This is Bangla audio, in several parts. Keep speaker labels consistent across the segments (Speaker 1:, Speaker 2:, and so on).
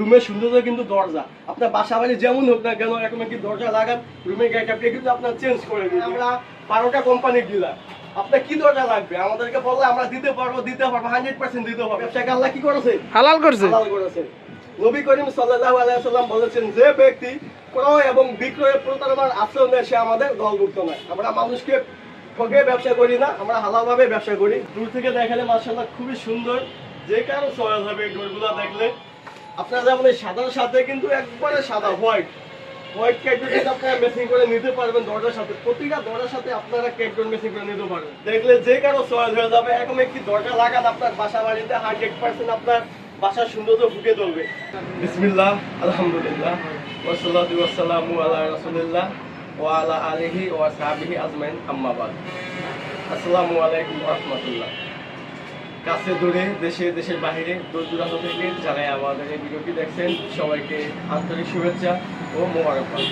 Speaker 1: রুমের সৌন্দর্য কিন্তু দরজা। আপনার বাসা বাড়ি যেমন হোক না কেন এরকম কি দরজা লাগান রুমের গেটআপটা কিন্তু আপনার চেঞ্জ করে দিই আমরা বারোটা কোম্পানির ডিলার আপনার কি দরজা লাগবে? আমাদেরকে বললে আমরা দিতে পারব দিতে পারব হান্ড্রেড পার্সেন্ট দিতে পারব। ব্যবসাকে আল্লাহ কি করেছে?
Speaker 2: হালাল করছে।
Speaker 1: হালাল করেছেন নবী করিম সাল্লাল্লাহু আলাইহি বলেছেন যে ব্যক্তি ক্রয় এবং বিক্রয় প্রতারণার আশ্রয় সে আমাদের দলভুক্ত নয়। আমরা মানুষকে ঠকে ব্যবসা করি না আমরা হালালভাবে ব্যবসা করি। দূর থেকে দেখালে মার্শাল্লাহ খুবই সুন্দর। যে কারও সয়াল হবে ডোরগুলো দেখলে। আপনারা যেমন এই সাদার সাথে কিন্তু একবারে সাদা হোয়াইট হোয়াইট ক্যাটডোর কিন্তু আপনারা মেসিং করে নিতে পারবেন দরজার সাথে, প্রতিটা দরজার সাথে আপনারা ক্যাটডোর মেসিং করে নিতে পারবেন। দেখলে যে কারও সয়াল হয়ে যাবে, এরকম একটি দরজা লাগান আপনার বাসা বাড়িতে হান্ড্রেড পার্সেন্ট আপনার বাসার সৌন্দর্য ফুটে তুলবে। বিসমিল্লাহ, আলহামদুলিল্লাহ ওয়াসাল্লাতু ওয়াসসালামু আলা রাসূলিল্লাহ ওয়া আলা আলিহি ওয়া সাহবিহি আজমাইন, আম্মা বাদ। আসসালামু আলাইকুম রাহমাতুল্লাহ। কাছে দূরে, দেশে, দেশের বাইরে দূর দূরান্ত থেকে যারা আমাদের এই ভিডিওটি দেখছেন, সবাইকে আন্তরিক শুভেচ্ছা ও মোবারকবাদ।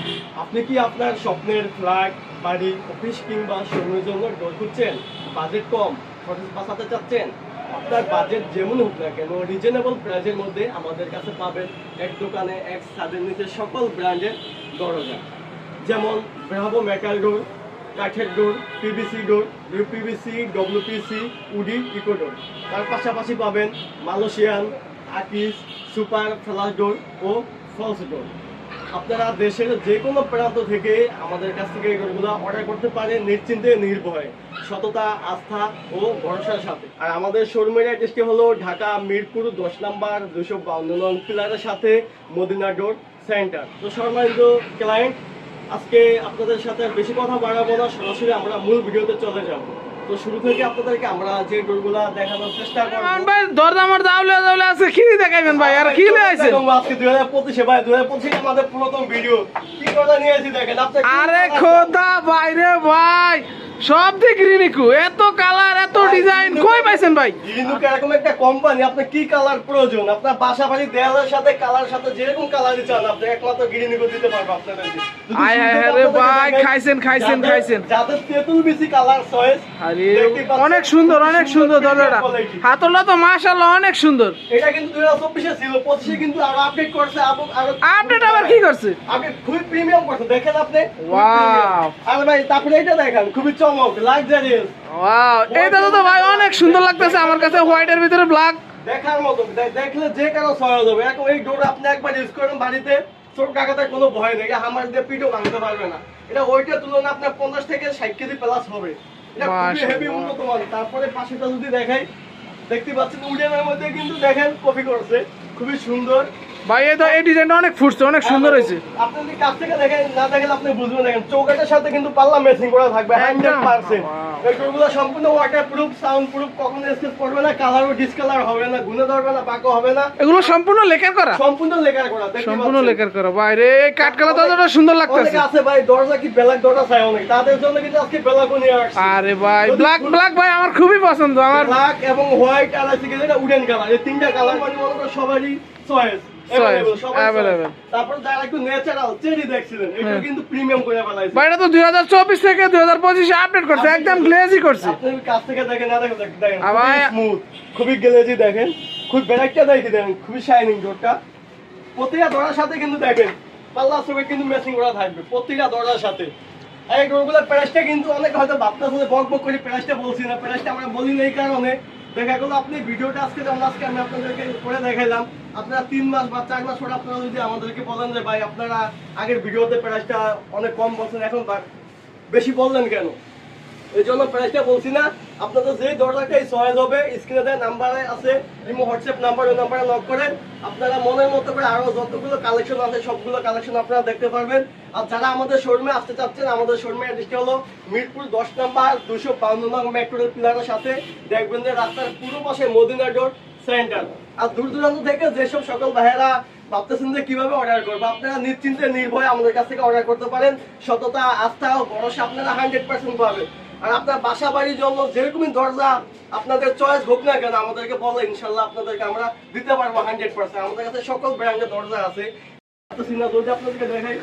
Speaker 1: আপনি কি আপনার স্বপ্নের ফ্ল্যাট বাড়ি, অফিস কিংবা শোরুমের জন্য ডোর খুঁজছেন? বাজেট কম, খরচ বাঁচাতে চাচ্ছেন? আপনার বাজেট যেমন হোক না কেন রিজনেবল প্রাইজের মধ্যে আমাদের কাছে পাবেন এক দোকানে এক ছাদের নিচে সকল ব্র্যান্ডের দরজা। যেমন ব্রাভো মেটাল ডোর কাঠের door PVC door UPVC WPC woody, eco door. তার পাশাপাশি পাবেন মালয়েশিয়ান আকিস সুপার ফ্লাশ ডোর ও ফলস ডোর। আপনারা দেশের যে কোনো প্রান্ত থেকে আমাদের কাছ থেকে এগুলো অর্ডার করতে পারেন নিশ্চিন্তে, নির্ভয়ে। সততা, আস্থা ও ভরসার সাথে। আর আমাদের শোরুমের অ্যাড্রেসটি হলো ঢাকা মিরপুর দশ নাম্বার দুশো বাউন্ন নং পিলারের সাথে মদিনা ডোর সেন্টার। তো সম্মানিত ক্লায়েন্ট আজকে আপনাদের সাথে আর বেশি কথা বাড়াবো না সরাসরি আমরা মূল ভিডিওতে চলে যাব। তো শুরু থেকে আপনাদেরকে আমরা যে ডোরগুলা দেখানোর চেষ্টা করব
Speaker 2: ভাই দরদামার দাউলে দাউলে আছে কি দেখাইবেন ভাই? আর কি লইছেন
Speaker 1: আজকে দুই হাজার পঁচিশে ভাই দুই হাজার পঁচিশে আমাদের প্রথম ভিডিও। কি কথা নিয়ে আইছি দেখেন আপনি
Speaker 2: আরে খোদা বাইরে ভাই! সব দিক রিনিকু এত কালার এত ডিজাইন কই পাইছেন ভাই?
Speaker 1: ইনুক এরকম একটা কোম্পানি আপনার কি কালার প্রয়োজন? আপনার বাসা বাড়ি দেয়ালের সাথে কালার সাথে যেরকম কালারই চান আপনি একমাত্র দিতে পারব আপনাদেরকে
Speaker 2: আয় আয় ভাই, খাইছেন, খাইছেন, খাইছেন।
Speaker 1: যাদের তেঁতুল বেশি কালার চয়েস
Speaker 2: আরে অনেক সুন্দর অনেক সুন্দর দরজাটা। হাতলটা তো মাশাআল্লাহ অনেক সুন্দর।
Speaker 1: এটা কিন্তু দুই হাজার চব্বিশে ছিল পঁচিশে কিন্তু আরও আপডেট করছে আরো- আরও
Speaker 2: আপডেট আবার কি করছে?
Speaker 1: আপনি খুবই প্রিমিয়াম করছে দেখেন আপনি premium। আরে ভাই তারপরে এটা দেখেন খুবই চমক লাক্সারিয়াস
Speaker 2: ওয়াও এইটা তো ভাই অনেক সুন্দর লাগতেছে আমার কাছে হোয়াইটের ভিতরে ব্ল্যাক
Speaker 1: দেখার মতো দেখলে যে কারও সহায় হবে। এই ডোর আপনি একবার ইউজ করেন বাড়িতে চোখ কাকাতে কোনো ভয় নেই। হামার দিয়ে পিঠও ভাঙতে পারবে না। এটা ওইটার তুলনায় আপনার পঞ্চাশ থেকে ষাট কেজি প্লাস হবে। এটা খুবই হেভি উন্নত মান তারপরে পাশেটা যদি দেখাই দেখতে পাচ্ছেন উডেনের মধ্যে কিন্তু দেখেন কপি করছে। খুবই সুন্দর।
Speaker 2: ভাই এই এই ডিজাইনটা অনেক ফুটছে অনেক সুন্দর হয়েছে।
Speaker 1: আপনি যদি কাছ থেকে দেখেন না দেখেন আপনি বুঝবেন দেখেন চৌকাটের সাথে কিন্তু পাল্লা মেসিং করা থাকবে হান্ড্রেড
Speaker 2: একদম।
Speaker 1: পার্সেন্ট।
Speaker 2: Wow.
Speaker 1: এই ডোরগুলো সম্পূর্ণ ওয়াটার প্রুফ সাউন্ড প্রুফ কখনো স্কেচ করবে না কালারও ডিসকালার হবে না গুনে ধরবে না বাঁকো হবে না।
Speaker 2: এগুলো সম্পূর্ণ লেখার করা?
Speaker 1: সম্পূর্ণ লেখার করা
Speaker 2: সম্পূর্ণ। লেখার করা। বাইরে এই কাঠকালা দরজাটা সুন্দর লাগতেছে।
Speaker 1: অনেকে আছে ভাই দরজা কি ব্ল্যাক দরজা চাই অনেক। তাদের জন্য কিন্তু আজকে ব্ল্যাকও নিয়ে আসছি।
Speaker 2: আরে ভাই ব্ল্যাক ব্ল্যাক ভাই আমার খুবই পছন্দ আমার
Speaker 1: ব্ল্যাক এবং হোয়াইট আর আছে এটা উডেন কালার। এই তিনটা কালার মানে মনে করো সবারই চয়েস
Speaker 2: হ্যাঁ। থেকে দুই হাজার পঁচিশে আপডেট করছে একদম গ্লেজি করছে।
Speaker 1: কাছ থেকে দেখেন না দেখেন দেখেন, দেখেন
Speaker 2: আবার-
Speaker 1: খুবই গ্লেজি দেখেন খুব ব্যারাকটা দেখি দেখেন খুবই শাইনিং ডোরটা প্রতিটা দরজার সাথে কিন্তু দেখেন পাল্লা সবে কিন্তু ম্যাচিং করা থাকবে প্রতিটা দরজার সাথে। এই ডোরগুলোর প্রাইসটা কিন্তু অনেক হয়তো ভাবতেছে বক বক করে প্রাইসটা বলছি না প্রাইসটা আমরা বলি না এই কারণে। দেখা গেলো আপনি ভিডিওটা আজকে যেমন আজকে আমি আপনাদেরকে করে দেখাইলাম, আপনারা তিন মাস বা চার মাস পরে আপনারা যদি আমাদেরকে বলেন যে, ভাই, আপনারা আগের ভিডিওতে প্রাইসটা অনেক কম বলছেন, এখন বেশি বললেন কেন? এই জন্য প্রাইসটা বলছি না, আপনাদের যে দরজাটাই চয়েস হবে স্ক্রিনে দেয় নাম্বারে আছে, ইমো হোয়াটসঅ্যাপ নাম্বার ওই নাম্বারে করেন। আপনারা মনের মতো করে আরও যতগুলো কালেকশন আছে, সবগুলো কালেকশন আপনারা দেখতে পারবেন। আর যারা আমাদের আসতে চাচ্ছেন, আমাদের হলো মিরপুর দশ নাম্বার দুশো বাউন্ন নং পিলারের সাথে দেখবেন যে রাস্তার পুরো পাশে মদিনা ডোর সেন্টার আর দূর দূরান্ত থেকে যেসব সকল ভাইয়েরা ভাবতেছেন যে কীভাবে অর্ডার করব, আপনারা নিশ্চিন্তে, নির্ভয়ে আমাদের কাছ থেকে অর্ডার করতে পারেন। সততা, আস্থা ও ভরসা আপনারা হান্ড্রেড পার্সেন্ট পাবেন। আর আপনার বাসা বাড়ির জন্য যেরকমই দরজা আপনাদের চয়েস হোক না কেন আমাদেরকে বলে ইনশাল্লাহ আপনাদেরকে আমরা দিতে পারব হান্ড্রেড পার্সেন্ট আমাদের কাছে সকল ব্র্যান্ডের দরজা আছে। দরজা আপনাদেরকে দেখাই।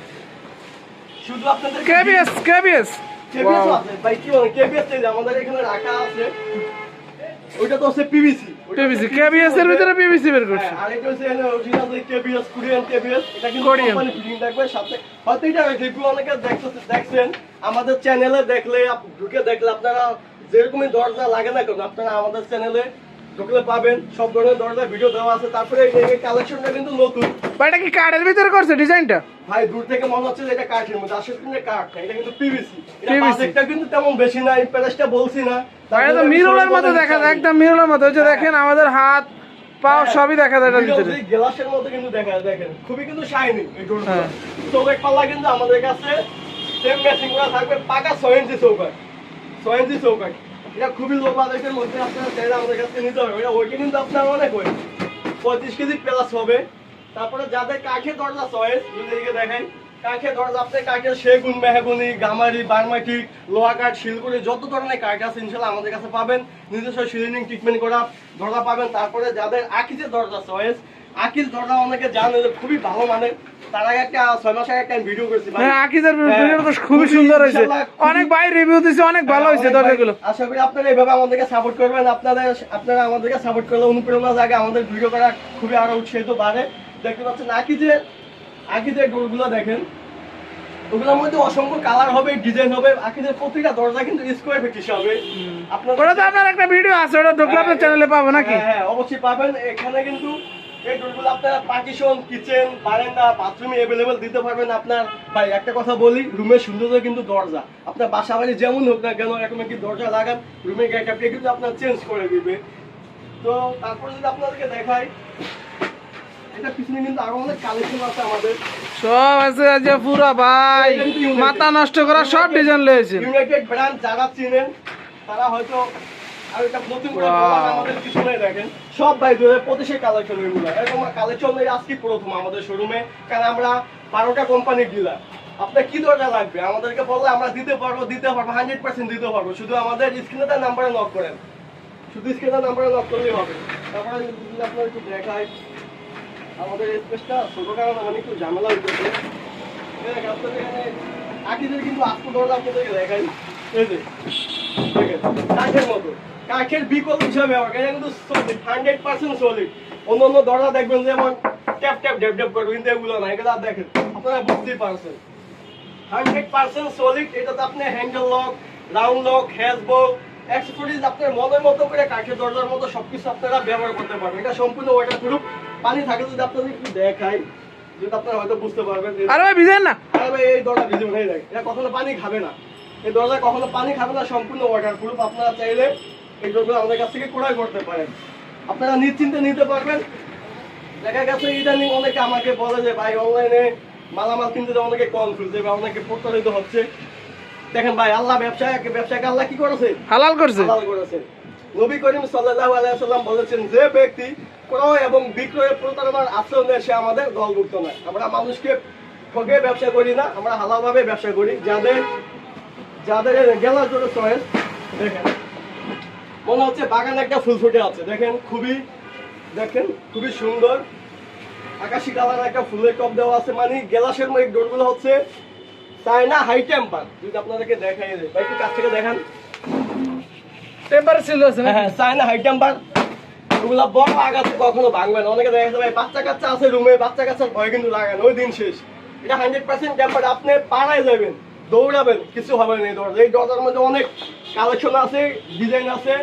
Speaker 1: শুধু আপনাদের
Speaker 2: কেবিএস কেবিএস
Speaker 1: কেবিএস আছে। ভাই কি বলে কেবিএস আমাদের এখানে রাখা আছে। ওইটা তো হচ্ছে পিভিসি
Speaker 2: পিভিসি কেবিএস এর ভিতরে পিভিসি বের করছে।
Speaker 1: হ্যাঁ, আর এটা হচ্ছে অরিজিনাল কেবিএস কোরিয়ান কেবিএস এটা কিন্তু। কোম্পানি ফিটিং থাকবে। সাথে হয়তো এটা রিভিউ অনেকে দেখছে- দেখছেন। আমাদের চ্যানেলে দেখলে ঢুকে দেখলে আপনারা যেরকমই দরজা লাগে না কেন আপনারা আমাদের চ্যানেলে ঢুকলে পাবেন সব ধরনের দরজা ভিডিও দেওয়া আছে। তারপরে এই কালেকশনটা কিন্তু নতুন।
Speaker 2: এটা কি কার্ডের ভিতরে করছে ডিজাইনটা?
Speaker 1: ভাই দূর থেকে মনে হচ্ছে এটা কাঠের মধ্যে। আসলে কিন্তু কাঠ এটা কিন্তু পিভিসি এটা কিন্তু তেমন বেশি না এই প্রাইসটা বলছি না।
Speaker 2: এটা তো মিররের মতো দেখা যায় একদম মিররের মতো। যে দেখেন আমাদের হাত পাও সবই দেখা যায় এটার ভিতরে।
Speaker 1: গ্লাসের মতো কিন্তু দেখা যায় দেখেন খুবই কিন্তু শাইনি এই ডোরগুলো।
Speaker 2: হ্যাঁ।
Speaker 1: চৌকাট পাল্লা কিন্তু আমাদের কাছে সেম ম্যাচিং করা থাকবে পাকা ছয় ইঞ্চি চৌকাট ছয় ইঞ্চি চৌকাট এটা খুবই লো বাজেটের মধ্যে আপনারা চাইলে আমাদের কাছে নিতে হবে এটা ওইটা কিন্তু আপনার অনেক ওই পঁয়ত্রিশ কেজি প্লাস হবে। তারপরে যাদের কাঠের দরজা চয়েস যদি দেখেন কাঠের দরজা আপনি কাঠের সেগুন, মেহগুনি, গামারি বার্মাটিক লোহা কাঠ শিলগুড়ি যত ধরনের কাঠ আছে ইনশাল্লাহ আমাদের কাছে পাবেন। নিজস্ব সিলিং ট্রিটমেন্ট করা দরজা পাবেন। তারপরে যাদের আকিজের দরজা চয়েস আকিজ দরজা অনেকে জানে খুবই ভালো মানে তার আগে একটা ছয় মাস আগে একটা ভিডিও করেছি ভাই।
Speaker 2: হ্যাঁ
Speaker 1: হ্যাঁ,
Speaker 2: ভিডিওটা তো খুবই সুন্দর হয়েছে। অনেক ভাই রিভিউ দিছে অনেক ভালো হয়েছে
Speaker 1: আশা করি আপনারা এইভাবে আমাদেরকে সাপোর্ট করবেন। আপনাদের আপনারা আমাদেরকে সাপোর্ট করলে অনুপ্রেরণা জাগে আমাদের ভিডিও করা খুবই আরও উৎসাহিত বাড়ে। দেখতে পাচ্ছেন দেখেন। ওগুলোর মধ্যে অসংখ্য কালার হবে ডিজাইন হবে। প্রতিটা দরজা কিন্তু স্কোয়ার ফিট হিসাবে আপনার
Speaker 2: ওটা তো আপনার একটা ভিডিও আছে ওটা চ্যানেলে পাবো নাকি?
Speaker 1: হ্যাঁ, হ্যাঁ, অবশ্যই পাবেন। এখানে কিন্তু এই ডোরগুলো আপনারা পার্টিশন কিচেন বারান্দা বাথরুমে অ্যাভেলেবেল দিতে পারবেন আপনার। ভাই একটা কথা বলি রুমের সৌন্দর্য কিন্তু দরজা। আপনার বাসা বাড়ি যেমন হোক না কেন এরকম দরজা লাগান রুমের গেট আপনি কিন্তু আপনার চেঞ্জ করে দিবে। তো তারপরে যদি আপনাদেরকে দেখাই এটা পিছনে কিন্তু আরও অনেক কালেকশন আছে আমাদের।
Speaker 2: সব আছে যে পুরা ভাই। মাথা নষ্ট করা সব ডিজাইন
Speaker 1: ইউনাইটেড ব্র্যান্ড যারা চিনেন তারা হয়তো সব ভাই দু হাজার পঁচিশের কালেকশন এগুলো এরকম কালেকশন আজকে প্রথম আমাদের শোরুমে কারণ আমরা বারোটা কোম্পানির ডিলার আপনার কি দরজা লাগবে? আমাদেরকে বললে আমরা দিতে পারব দিতে পারব হান্ড্রেড পার্সেন্ট দিতে পারব। শুধু আমাদের স্ক্রিনে তার নাম্বারে নক করেন। শুধু স্ক্রিনে নাম্বারে নক করলেই হবে। তারপরে যদি আপনার একটু দেখায় আমাদের স্পেসটা ছোট কারণে একটু ঝামেলা হইতেছে। আপনাদের এখানে আকিদের কিন্তু আস্ত দরজা আপনাদেরকে দেখাই। এই যে কাঠের মতো। কাঠের বিকল্প হিসাবে। কিন্তু সলিড হান্ড্রেড পার্সেন্ট সলিড অন্য অন্য দরজা দেখবেন যেমন ট্যাপ ট্যাপ ড্যাপ ড্যাপ করবে কিন্তু এগুলো না এগুলো দেখেন আপনারা বুঝতেই পারছেন। হান্ড্রেড পার্সেন্ট সলিড এটাতে আপনি handle lock round lock accessories আপনার মনের মতো করে কাঠের দরজার মতো সবকিছু আপনারা ব্যবহার করতে পারবেন। এটা সম্পূর্ণ ওয়াটার প্রুফ পানি থাকে যদি আপনাদের একটু দেখাই যদি আপনারা হয়তো বুঝতে পারবেন
Speaker 2: আরে ভাই ভিজেন না।
Speaker 1: আরে ভাই এই দরজা ভিজে দেয় এটা কখনো পানি খাবে না। এই দরজা কখনো পানি খাবে না সম্পূর্ণ ওয়াটার প্রুফ আপনারা চাইলে এই দরজা আমাদের কাছ থেকে ক্রয় করতে পারেন। আপনারা নিশ্চিন্তে নিতে পারবেন। দেখা গেছে ইদানিং অনেকে আমাকে বলে যে ভাই অনলাইনে মালামাল কিনতে অনেকে কনফিউজ বা অনেকে প্রতারিত হচ্ছে। দেখেন ভাই আল্লাহ ব্যবসায় ব্যবসাকে আল্লাহ কি করেছে?
Speaker 2: হালাল করছে।
Speaker 1: হালাল করেছেন নবী করিম সাল্লাল্লাহু আলাইহি সাল্লাম বলেছেন যে ব্যক্তি ক্রয় এবং বিক্রয়ে প্রতারণার আচরণ নেয় সে আমাদের দলভুক্ত নয়। আমরা মানুষকে ঠকে ব্যবসা করি না আমরা হালালভাবে ব্যবসা করি। যাদের যাদের গেলা জোরে চয়েস দেখেন। মনে হচ্ছে বাগানে একটা ফুল ফুটে আছে দেখেন খুবই দেখেন খুবই সুন্দর। আকাশি কালার একটা ফুলের টপ দেওয়া আছে মানে গেলাসের মধ্যে ডোরগুলো হচ্ছে চায়না হাই টেম্পার। যদি আপনাদেরকে দেখাই দেয় ভাই একটু কাছ থেকে দেখান।
Speaker 2: টেম্পার ছিল আছে
Speaker 1: হ্যাঁ চায়না হাই টেম্পার। ওগুলা বড় আগাতে কখনো ভাঙবে না। অনেকে দেখা ভাই বাচ্চা কাচ্চা আছে রুমে বাচ্চা কাচ্চার ভয় কিন্তু লাগান ওই দিন শেষ। এটা হান্ড্রেড পার্সেন্ট টেম্পার আপনি পাড়ায় যাবেন। দৌড়াবেন কিছু হবে না এই দরজা এই দরজার মধ্যে অনেক কালেকশন আছে ডিজাইন আছে।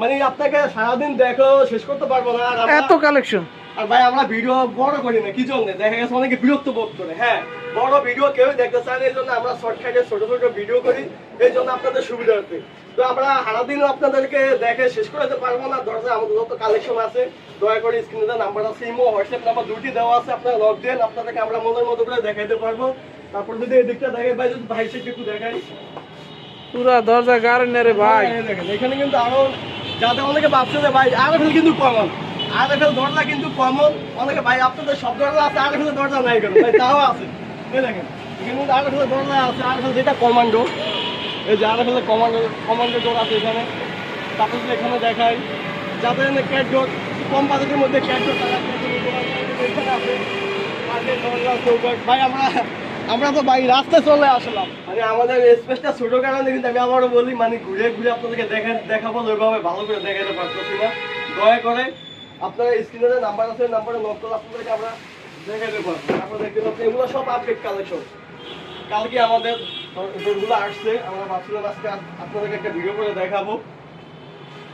Speaker 1: মানে আপনাকে সারাদিন দেখো শেষ করতে পারব না।
Speaker 2: এত কালেকশন।
Speaker 1: আর ভাই আমরা ভিডিও বড় করি না কি জন্য? দেখা গেছে অনেকে বিরক্ত বোধ করে হ্যাঁ। বড় ভিডিও কেউ দেখতে চায় না এই জন্য আমরা শর্টকাটে ছোট ছোট ভিডিও করি এই জন্য আপনাদের সুবিধা হচ্ছে তো আমরা সারাদিনও আপনাদেরকে দেখে শেষ করে দিতে পারব না দরজা আমাদের যত কালেকশন আছে দয়া করে স্ক্রিনে নাম্বার আছে ইমো হোয়াটসঅ্যাপ নাম্বার দুটি দেওয়া আছে আপনারা লগ দেন আপনাদেরকে আমরা মনের মতো করে দেখাইতে পারব। তারপর যদি এই দিকটা দেখে ভাই যদি ভাই সেটা একটু দেখাই।
Speaker 2: পুরা দরজা গাড়ি রে ভাই।
Speaker 1: দেখেন, এখানে কিন্তু আরও যাদের অনেকে ভাবছে যে ভাই আরএফএল কিন্তু কমন আরএফএল দরজা কিন্তু কমন অনেকে ভাই আপনাদের সব দরজা আছে আরএফএল দরজা নাই কেন? ভাই তাও আছে। দেখেন আরএফএল দরজা আছে আরএফএল যেটা কমান্ডো। এই যে আরএফএল কমান্ডো কমান্ডো ডোর আছে এখানে। তারপর যদি এখানে দেখাই, যাদের ক্যাট ডোর কম বাজেটের মধ্যে ক্যাট ডোর ভাই, আমরা
Speaker 3: আমরা তো ভাই রাস্তায় চলে আসলাম।
Speaker 1: মানে আমাদের স্পেসটা ছোট কারণে কিন্তু আমি আবারও বলি মানে ঘুরে ঘুরে আপনাদেরকে দেখা, দেখাবো, ওইভাবে ভালো করে দেখাতে পারতেছি না। দয়া করে আপনারা স্ক্রিনে নাম্বার আছে নাম্বারে নক করে আপনাদেরকে আমরা এগুলো সব আপডেট কালেকশন কালকে আমাদের ডোরগুলো আসছে, আমরা ভাবছিলাম আজকে আপনাদেরকে একটা ভিডিও করে দেখাবো।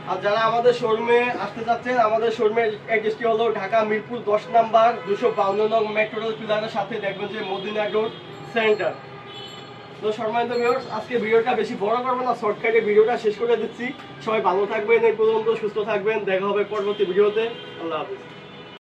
Speaker 1: আর যারা আমাদের শোরুমে আসতে চাচ্ছেন, আমাদের শোরুমের অ্যাড্রেসটি হলো ঢাকা মিরপুর দশ নাম্বার দুশো বাউন্ন নং মেট্রো রেল পিলারের সাথে দেখবেন যে মদিনা রোড সেন্টার তো সম্মানিত ভিউয়ার্স আজকে ভিডিওটা বেশি বড় করব না শর্টকাটে ভিডিওটা শেষ করে দিচ্ছি। সবাই ভালো থাকবেন, এই পর্যন্ত সুস্থ থাকবেন, দেখা হবে পরবর্তী ভিডিওতে আল্লাহ হাফিজ।